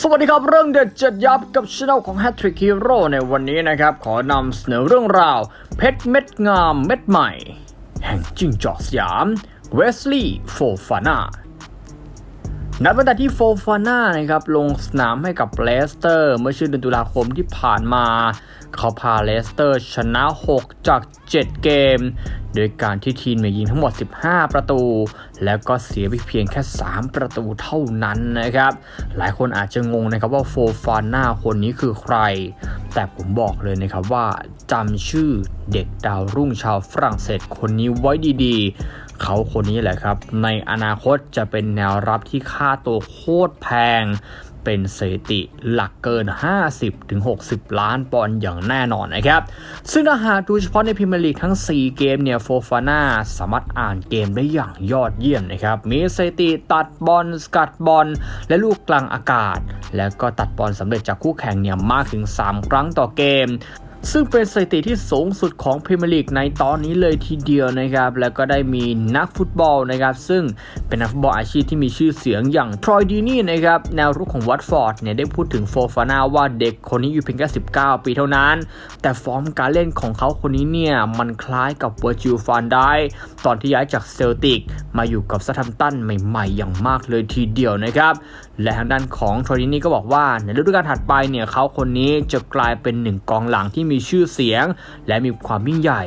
สวัสดีครับเรื่องเด็ดเจ็ดยับกับช anel ของ Hat Trick Hero ในวันนี้นะครับ ขอนำเสนอเรื่องราว เพชรเม็ดงามเม็ดใหม่ แห่งจิ้งจอกสยามเวสลีย์โฟฟาน่า นัดวันที่โฟฟาน่านะครับลงสนามให้กับเลสเตอร์ เมื่อช่วงเดือนตุลาคมที่ผ่านมา เขาพาเลสเตอร์ชนะ 6 จาก 7 เกม โดยการที่ทีมยิงทั้งหมด 15 ประตู แล้วก็เสียไปเพียงแค่ 3 ประตูเท่านั้นนะครับ หลายคนอาจจะงงนะครับว่าโฟฟาน่าคนนี้คือใคร แต่ผมบอกเลยนะครับว่าจำชื่อเด็กดาวรุ่งชาวฝรั่งเศสคนนี้ไว้ดีๆ เขาคนนี้แหละครับ ในอนาคตจะเป็นแนวรับที่ค่าตัวโคตรแพง เป็นสถิติหลักเกิน 50-60 ล้านปอนด์อย่างแน่นอนนะครับ ซึ่งถ้าหากดูเฉพาะในพรีเมียร์ลีกทั้ง 4 เกมเนี่ยโฟฟาน่าสามารถอ่านเกมได้อย่างยอดเยี่ยมนะครับ มีสถิติตัดบอลสกัดบอล และลูกกลางอากาศ แล้วก็ตัดบอลสำเร็จจากคู่แข่งเนี่ยมากถึง 3 ครั้งต่อเกม ซึ่งเป็นสถิติที่สูงสุดของพรีเมียร์ลีกในตอนนี้เลยทีเดียวนะครับ แล้วก็ได้มีนักฟุตบอลนะครับ ซึ่งเป็นนักฟุตบอลอาชีพที่มีชื่อเสียงอย่างทรอยดีนี่นะครับ แนวรุกของวัตฟอร์ดเนี่ยได้พูดถึงโฟฟาน่าว่าเด็กคนนี้อยู่เพียงแค่ 19 ปีเท่านั้น แต่ฟอร์มการเล่นของเขาคนนี้เนี่ย มันคล้ายกับเวอร์จิลฟานได้ ตอนที่ย้ายจากเซลติกมาอยู่กับซาทัมตันใหม่ๆ อย่างมากเลยทีเดียวนะครับและทางด้านของทรอยดีนี่ก็บอกว่าในฤดูกาลถัดไปเนี่ยเขาคนนี้จะกลายเป็นหนึ่งกองหลังที่มีมีชื่อเสียง และมีความยิ่งใหญ่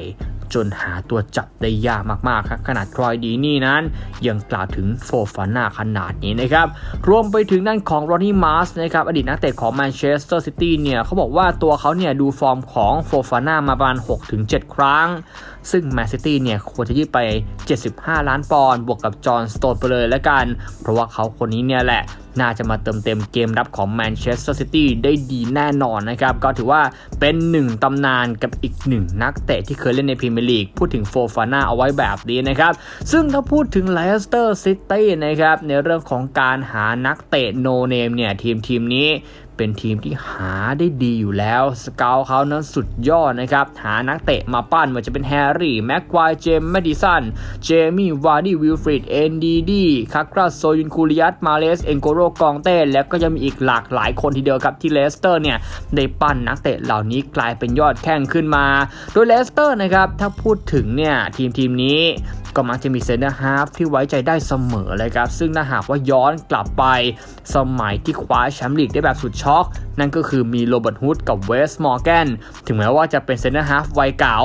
จนหาตัวจับได้ยากมากๆครับขนาดครอยดีนี่นั้น ยังกล่าวถึงโฟฟาน่าขนาดนี้นะครับ รวมไปถึงด้านของรอนนี่มาร์สนะครับอดีตนักเตะของแมนเชสเตอร์ซิตี้เนี่ยเขาบอกว่าตัวเขาเนี่ยดูฟอร์มของโฟฟาน่ามาประมาณ 6-7 ครั้ง ซึ่งแมนซิตี้เนี่ยควรจะยืดไป 75 ล้านปอนด์บวกกับจอห์นสโตนไปเลยแล้วกัน เพราะว่าเขาคนนี้เนี่ยแหละน่าจะมาเติมเต็มเกมรับของแมนเชสเตอร์ซิตี้ได้ดีแน่นอนนะครับ ก็ถือว่าเป็นหนึ่งตำนานกับอีกหนึ่งนักเตะที่เคยเล่นในพรีเมียร์ลีก พูดถึงโฟฟาน่าเอาไว้แบบนี้นะครับ ซึ่งถ้าพูดถึงเลสเตอร์ซิตี้นะครับ ในเรื่องของการหานักเตะโนเนมเนี่ยทีมทีมนี้ เป็นทีมที่หาได้ดีอยู่แล้วสเกลเขานั้นสุดยอดนะครับ หานักเตะมาปั้นว่าจะเป็นแฮร์รี่ แม็กควาย เจมส์แมดิสัน เจมี่ วาร์ดี้ วิลฟรีด เอ็นดีดีคาคราโซยุนคูริยัต มาเลส เอ็นโกโรกองเต้ แล้วก็ยังมีอีกหลากหลายคนทีเดียวครับที่เลสเตอร์เนี่ยได้ปั้นนักเตะเหล่านี้กลายเป็นยอดแข้งขึ้นมา โดยเลสเตอร์นะครับ ถ้าพูดถึงเนี่ยทีมทีมนี้ ก็มักจะมีเซนเตอร์ฮาฟที่ไว้ใจได้เสมอเลยครับ ซึ่งถ้าหากว่าย้อนกลับไปสมัยที่คว้าแชมป์ลีกได้แบบสุดช็อก นั่นก็คือมีโรเบิร์ตฮูดกับเวสมอร์แกนถึงแม้ว่าจะเป็นเซนเตอร์ฮาฟวัยเก่า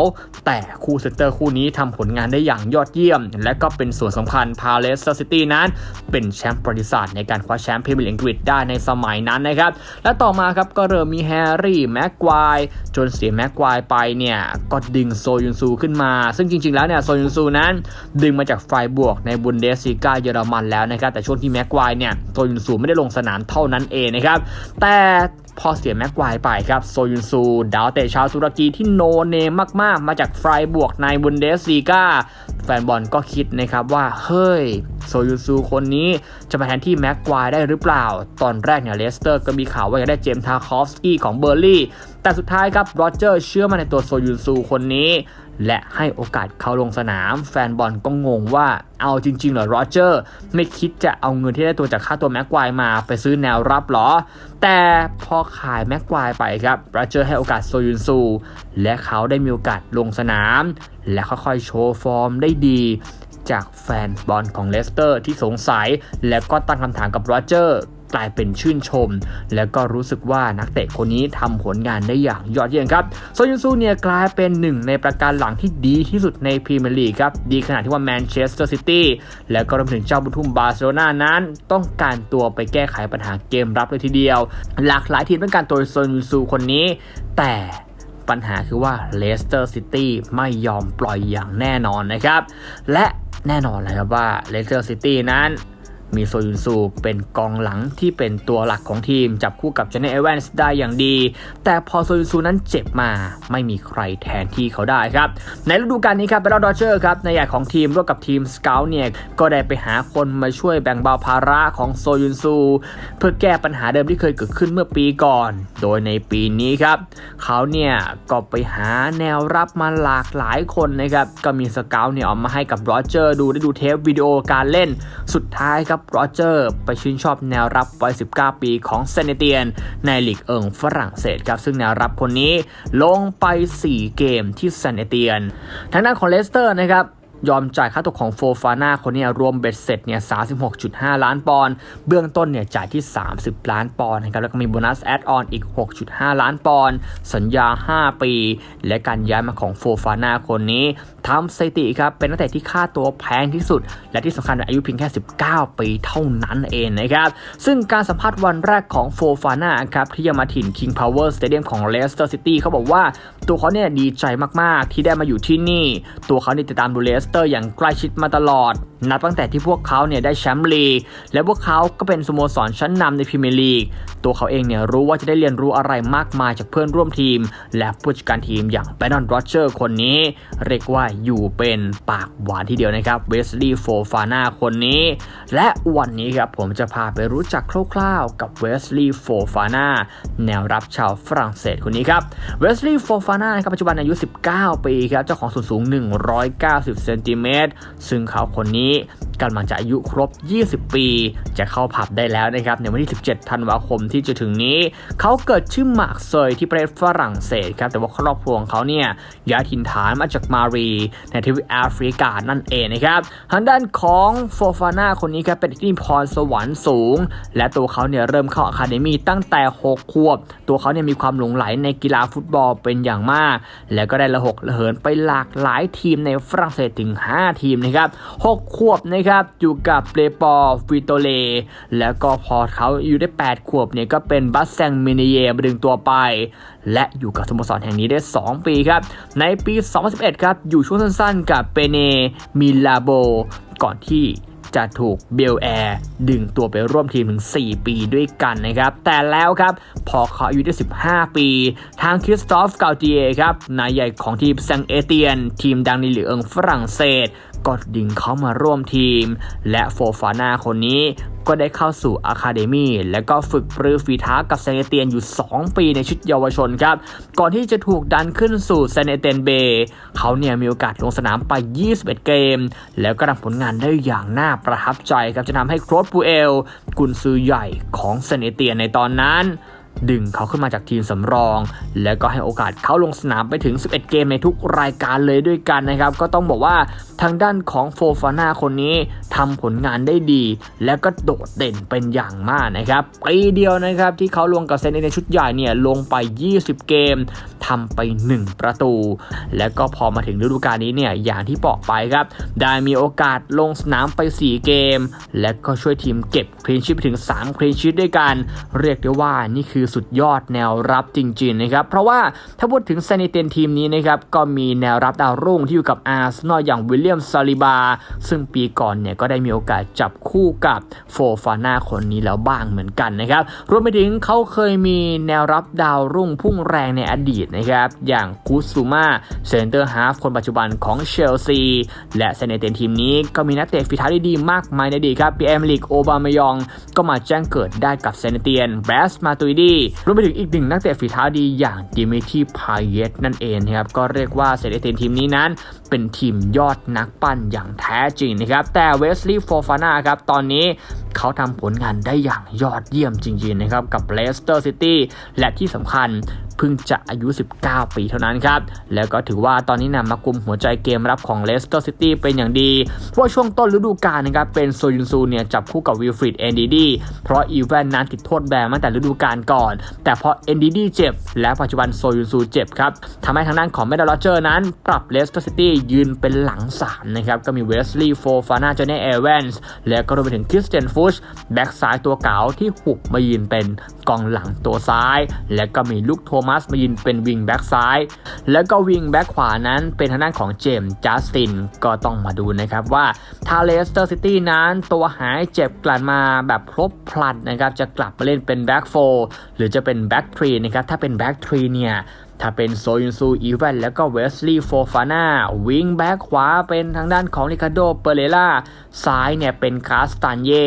แต่คู่เซนเตอร์คู่นี้ทำผลงานได้อย่างยอดเยี่ยม และก็เป็นส่วนสำคัญพาเลสเตอร์ซิตี้นั้น เป็นแชมป์ประวัติศาสตร์ในการคว้าแชมป์พรีเมียร์ลีกอังกฤษได้ในสมัยนั้นนะครับและต่อมาครับก็เริ่มมีแฮร์รี่แม็กควายจนเสียแม็กควายไปเนี่ยก็ดึงโซยุนซูขึ้นมา ซึ่งจริงๆแล้วเนี่ยโซยุนซูนั้นดึงมาจากไฟบวกในบุนเดสซีกาเยอรมันแล้วนะครับแต่ช่วงที่แม็กควายเนี่ยโซยุนซูไม่ได้ลงสนามเท่านั้นเองนะครับแต่พอเสียแม็กควายไปครับโซยุนซู ดาวเตะชาวตุรกีที่โนเนมมาก ๆ มาจากไฟบวกในบุนเดสซีกาแฟนบอลก็คิดนะครับว่า เฮ้ย โซยุนซูคนนี้จะมาแทนที่แม็กควายได้หรือเปล่า ตอนแรกเนี่ยเลสเตอร์ก็มีข่าวว่าอยากได้เจมส์ทาคอฟสกี้ของเบอร์ลี่ แต่สุดท้ายครับโรเจอร์เชื่อมาในตัวโซยุนซูคนนี้ และให้โอกาสเขาลงสนาม แฟนบอลก็งงว่าเอาจริงๆเหรอโรเจอร์ ไม่คิดจะเอาเงินที่ได้ตัวจากค่าตัวแม็กควายมาไปซื้อแนวรับหรอ แต่พอขายแม็กควายไปครับโรเจอร์ให้โอกาสโซยุนซู และเขาได้มีโอกาสลงสนาม และค่อยๆโชว์ฟอร์มได้ดีจากแฟนบอลของเลสเตอร์ที่สงสัย และก็ตั้งคำถามกับโรเจอร์ กลายเป็นชื่นชม แล้วก็รู้สึกว่านักเตะคนนี้ทำผลงานได้อย่างยอดเยี่ยมครับโซยุนซูเนี่ยกลายเป็นหนึ่งในประการหลังที่ดีที่สุดในพรีเมียร์ลีกครับดีขนาดที่ว่าแมนเชสเตอร์ซิตี้และก็รวมถึงเจ้าบุญทุ่มบาร์เซโลนานั้น ต้องการตัวไปแก้ไขปัญหาเกมรับเลยทีเดียว หลากหลายทีมต้องการตัวโซยุนซูคนนี้ แต่ปัญหาคือว่าเลสเตอร์ซิตี้ไม่ยอมปล่อยอย่างแน่นอนนะครับ และแน่นอนเลยครับว่าเลสเตอร์ซิตี้นั้น มีโซยุนซูเป็นกองหลังที่เป็นตัวหลักของทีม จับคู่กับเจเนเอเวนส์ได้อย่างดี แต่พอโซยุนซูนั้นเจ็บมาไม่มีใครแทนที่เขาได้ครับ ในฤดูกาลนี้ครับเบลดอเชอร์ครับในใหญ่ของทีมร่วมกับทีมสเกลเนี่ยก็ได้ไปหาคนมาช่วยแบ่งเบาภาระของโซยุนซู เพื่อแก้ปัญหาเดิมที่เคยเกิดขึ้นเมื่อปีก่อน โดยในปีนี้ครับเขาเนี่ยก็ไปหาแนวรับมาหลากหลายคนนะครับก็มีสเกลเนี่ยเอามาให้กับโรเจอร์ดูได้ดูเทปวิดีโอการเล่นสุดท้ายครับโรเจอร์ไปชื่นชอบแนวรับวัย 19 ปีของเซเนเตียน ในลีกเอิงฝรั่งเศสครับซึ่งแนวรับคนนี้ลงไป 4 เกมที่เซเนเตียน ทางด้านของเลสเตอร์นะครับ ยอมจ่ายค่าตัวของโฟฟาน่าคนนี้รวมเบ็ดเสร็จเนี่ย36.5 ล้านปอนด์ เบื้องต้นเนี่ยจ่ายที่ 30 ล้านปอนด์นะครับ แล้วก็มีโบนัสแอดออนอีก 6.5 ล้านปอนด์ สัญญา 5 ปี และการย้ายมาของโฟฟาน่าคนนี้ทำสถิติครับ เป็นนักเตะที่ค่าตัวแพงที่สุด และที่สำคัญอายุเพียงแค่ 19 ปีเท่านั้นเองนะครับ ซึ่งการสัมภาษณ์วันแรกของโฟฟาน่าครับที่ยังมาถิ่น King Power Stadium ของ Leicester City เขาบอกว่าตัวเขาเนี่ยดีใจมากๆ ที่ได้มาอยู่ที่นี่ ตัวเขาเนี่ยติดตามดูเลสเตอร์อย่างใกล้ชิดมาตลอด นับตั้งแต่ที่พวกเขาเนี่ยได้แชมป์ลีก และพวกเขาก็เป็นสโมสรชั้นนำในพรีเมียร์ลีก ตัวเขาเองเนี่ยรู้ว่าจะได้เรียนรู้อะไรมากมายจากเพื่อนร่วมทีม และผู้จัดการทีมอย่างแบรนดอนโรเจอร์คนนี้ เรียกว่าอยู่เป็นปากหวานทีเดียวนะครับเวสลีย์โฟฟาน่าคนนี้ และวันนี้ครับผมจะพาไปรู้จักคร่าวๆกับเวสลีย์โฟฟาน่าแนวรับชาวฝรั่งเศสคนนี้ครับเวสลีย์โฟฟาน่านะครับปัจจุบันอายุ 19 ปีครับเจ้าของส่วนสูง 190 เซนติเมตรซึ่งเขาคนนี้ กำลังจะอายุครบ 20 ปี จะเข้าผับได้แล้วนะครับในวันที่ 17 ธันวาคมที่จะถึงนี้ เขาเกิดชื่อมาร์กเซยที่ประเทศฝรั่งเศสครับแต่ว่าครอบครัวของเขาเนี่ยย้ายถิ่นฐานมาจากมารีในทวีปแอฟริกานั่นเองนะครับทางด้านของโฟฟาน่าคนนี้ครับเป็นที่พรสวรรค์สูง และตัวเขาเนี่ยเริ่มเข้าอะคาเดมีตั้งแต่ 6 ขวบ ตัวเขาเนี่ยมีความหลงไหลในกีฬาฟุตบอลเป็นอย่างมาก และก็ได้ระหกระเหินไปหลากหลายทีมในฝรั่งเศสถึง 5 ทีมนะครับ 6 ขวบนะครับอยู่กับเปปอร์ฟิโตเล แล้วก็พอเขาอยู่ได้ 8 ขวบเนี่ยก็เป็นบัสแซงมินิเยมาดึงตัวไป และอยู่กับสโมสรแห่งนี้ได้ 2 ปีครับ ในปี 2011 ครับ อยู่ช่วงสั้นๆ กับเปเนมิลาโบ ก่อนที่ จะถูกเบลแอร์ดึงตัวไปร่วมทีมถึง 4 ปีด้วยกันนะครับ แต่แล้วครับ พอเขาอายุได้ 15 ปี ทางคริสตอฟกาเตียครับ นายใหญ่ของทีมแซงเอเตียน ทีมดังในหลีกเอิงฝรั่งเศสก็ดึงเขามาร่วมทีม และโฟฟาน่าคนนี้ ก็ได้เข้าสู่อะคาเดมีและก็ฝึกปรือฝีเท้ากับเซเนเตียนอยู่ 2 ปีในชุดเยาวชนครับ ก่อนที่จะถูกดันขึ้นสู่เซเนเตียนเบเขาเนี่ยมีโอกาสลงสนามไป 21 เกม แล้วก็ทำผลงานได้อย่างน่าประทับใจครับจะทำให้โครสปูเอล กุนซือใหญ่ของเซเนเตียนในตอนนั้น ดึงเขาขึ้นมาจากทีมสำรอง แล้วก็ให้โอกาสเขาลงสนามไปถึง 11 เกมในทุกรายการเลยด้วยกันนะครับ ก็ต้องบอกว่าทางด้านของโฟฟาน่าคนนี้ทำผลงานได้ดี และก็โดดเด่นเป็นอย่างมากนะครับปีเดียวนะครับที่เขาลงกับเซนในชุดใหญ่เนี่ยลงไป 20 เกมทำไป 1 ประตู แล้วก็พอมาถึงฤดูกาลนี้เนี่ยอย่างที่บอกไปครับ ได้มีโอกาสลงสนามไป 4 เกม และก็ช่วยทีมเก็บคลีนชีพไปถึง 3 คลีนชีพด้วยกัน เรียกได้ว่านี่คือสุดยอดแนวรับจริงๆนะครับเพราะว่าถ้าพูดถึงเซนิเตนทีมนี้นะครับก็มีแนวรับดาวรุ่งที่อยู่กับอาร์เซนอลอย่างวิลเลียมซาลิบา ซึ่งปีก่อนเนี่ยก็ได้มีโอกาสจับคู่กับโฟฟาน่าคนนี้แล้วบ้างเหมือนกันนะครับรวมไปถึงเขาเคยมีแนวรับดาวรุ่งพุ่งแรงในอดีตนะครับอย่างกุสซูมาเซนเตอร์ฮาฟคนปัจจุบันของเชลซีและเซเนเตนทีมนี้ก็มีนักเตะฝีเท้าที่ดีมากมายในอดีตครับปีเอ็มลีกโอบามายอง ก็มาแจ้งเกิดได้กับเซนเตียนแบรสมาตุยดีรวมไปถึงอีกหนึ่งนักเตะฝีเท้าดีอย่างดิมิทีพายเยตนั่นเองนะครับก็เรียกว่าเซเนเตีนทีมนี้นั้นเป็นทีมยอดนักปั้นอย่างแท้จริงนะครับแต่เวสลีย์โฟฟาน่าครับตอนนี้เขาทำผลงานได้อย่างยอดเยี่ยมจริงๆนะครับกับเลสเตอร์ซิตี้และที่สำคัญ เพิ่งจะอายุ 19 ปีเท่านั้นครับ แล้วก็ถือว่าตอนนี้นำมากุมหัวใจเกมรับของเลสเตอร์ซิตี้เป็นอย่างดีเพราะช่วงต้นฤดูกาลนะครับเป็นโซยุนซูเนี่ยจับคู่กับวิลฟริดเอนดีดีเพราะอีแวนนั้นติดโทษแบนมตั้งแต่ฤดูกาลก่อน แต่พอเอนดีดีเจ็บ และปัจจุบันโซยุนซูเจ็บครับทำให้ทางด้านของแมดดาลเจอร์นั้น ปรับเลสเตอร์ซิตี้ยืนเป็นหลัง3นะครับก็มีเวสลีย์โฟฟาน่าจอเน่เอเวนส์และก็รวมไปถึงคริสเตนฟุชแบ็กซ้ายตัวเก๋าที่หุบมายืนเป็น กองหลังตัวซ้าย และก็มีลุคโทมัสมายืนเป็นวิงแบ็กซ้าย แล้วก็วิงแบ็กขวานั้นเป็นทางด้านของเจมส์จัสตินก็ต้องมาดูนะครับว่าถ้าเลสเตอร์ซิตี้นั้นตัวหายเจ็บกลันมาแบบครบพลันนะครับจะกลับมาเล่นเป็นแบ็กโฟหรือจะเป็นแบ็กทรีนะครับถ้าเป็นแบ็กทรีเนี่ยถ้าเป็นโซยุนซู อีแวน แล้วก็เวสลีย์โฟฟาน่า วิงแบ็กขวาเป็นทางด้านของริคาโด เปเรล่า ซ้ายเนี่ยเป็นคาสตันเย่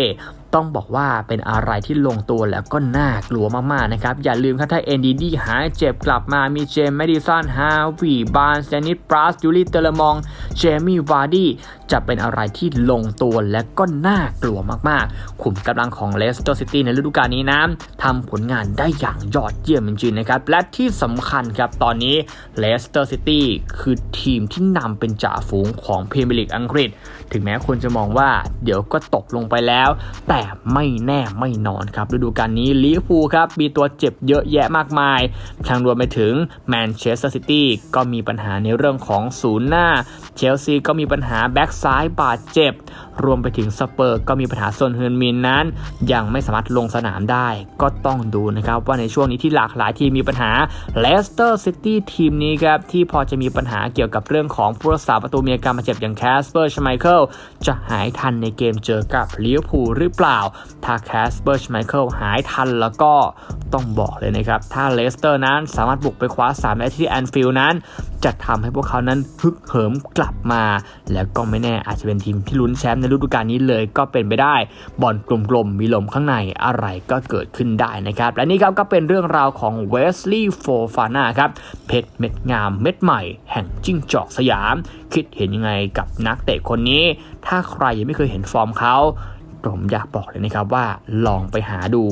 ต้องบอกว่าเป็นอะไรที่ลงตัวแล้วก็น่ากลัวมากๆนะครับ อย่าลืมครับถ้า NDD หายเจ็บกลับมามีเจมส์แมดิสันฮาวีบาร์นเซนิตปราสยูริเตเลมองเจมี่วาร์ดี้จะเป็นอะไรที่ลงตัวและก็น่ากลัวมากๆ ขุมกำลังของเลสเตอร์ซิตี้ในฤดูกาลนี้นะทำผลงานได้อย่างยอดเยี่ยมจริงๆนะครับ และที่สำคัญครับตอนนี้เลสเตอร์ซิตี้คือทีมที่นำเป็นจ่าฝูงของพรีเมียร์ลีกอังกฤษ ถึงแม้คนจะมองว่าเดี๋ยวก็ตกลงไปแล้ว แต่ไม่แน่ไม่นอนครับฤดูกาลนี้ลิเวอร์พูลครับมีตัวเจ็บเยอะแยะมากมายทางรวมไปถึงแมนเชสเตอร์ซิตี้ก็มีปัญหาในเรื่องของศูนย์หน้า เชลซีก็มีปัญหาแบ็กซ้ายบาดเจ็บรวมไปถึงสเปอร์ก็มีปัญหาโซนเฮือนมินนั้น ยังไม่สามารถลงสนามได้ ก็ต้องดูนะครับว่าในช่วงนี้ที่หลากหลายทีมมีปัญหาเลสเตอร์ซิตี้ทีมนี้ครับที่พอจะมีปัญหาเกี่ยวกับเรื่องของผู้รักษาประตูมีอาการบาดเจ็บอย่างแคสเปอร์ชไมเคิลจะหายทันในเกมเจอกับลิเวอร์พูลหรือเปล่า ถ้าแคสเปอร์ชไมเคิลหายทันแล้วก็ต้องบอกเลยนะครับ ถ้าเลสเตอร์นั้นสามารถบุกไปคว้า3ได้ที่แอนฟิลด์นั้น จะทำให้พวกเขานั้นฮึกเหิมกลับมา แล้วก็ไม่แน่อาจจะเป็นทีมที่ลุ้นแชมป์ในฤดูกาลนี้เลยก็เป็นไปได้บอลกลมๆมีลมข้างในอะไรก็เกิดขึ้นได้นะครับ และนี่ครับก็เป็นเรื่องราวของเวสลีย์โฟฟาน่าครับเพชรเม็ดงามเม็ดใหม่ แห่งจิ้งจอกสยาม คิดเห็นยังไงกับนักเตะคนนี้ ถ้าใครยังไม่เคยเห็นฟอร์มเขา ผมอยากบอกเลยนะครับว่าลองไปหาดู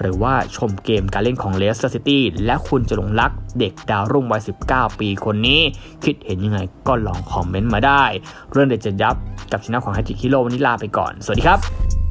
หรือว่าชมเกมการเล่นของเลสเตอร์ซิตี้และคุณจะหลงรักเด็กดาวรุ่งวัย 19 ปีคนนี้ คิดเห็นยังไงก็ลองคอมเมนต์มาได้ เรื่องเด็ดจะยับกับช anel ของ h a t t r i c k Hero วันนี้ลาไปก่อน สวัสดีครับ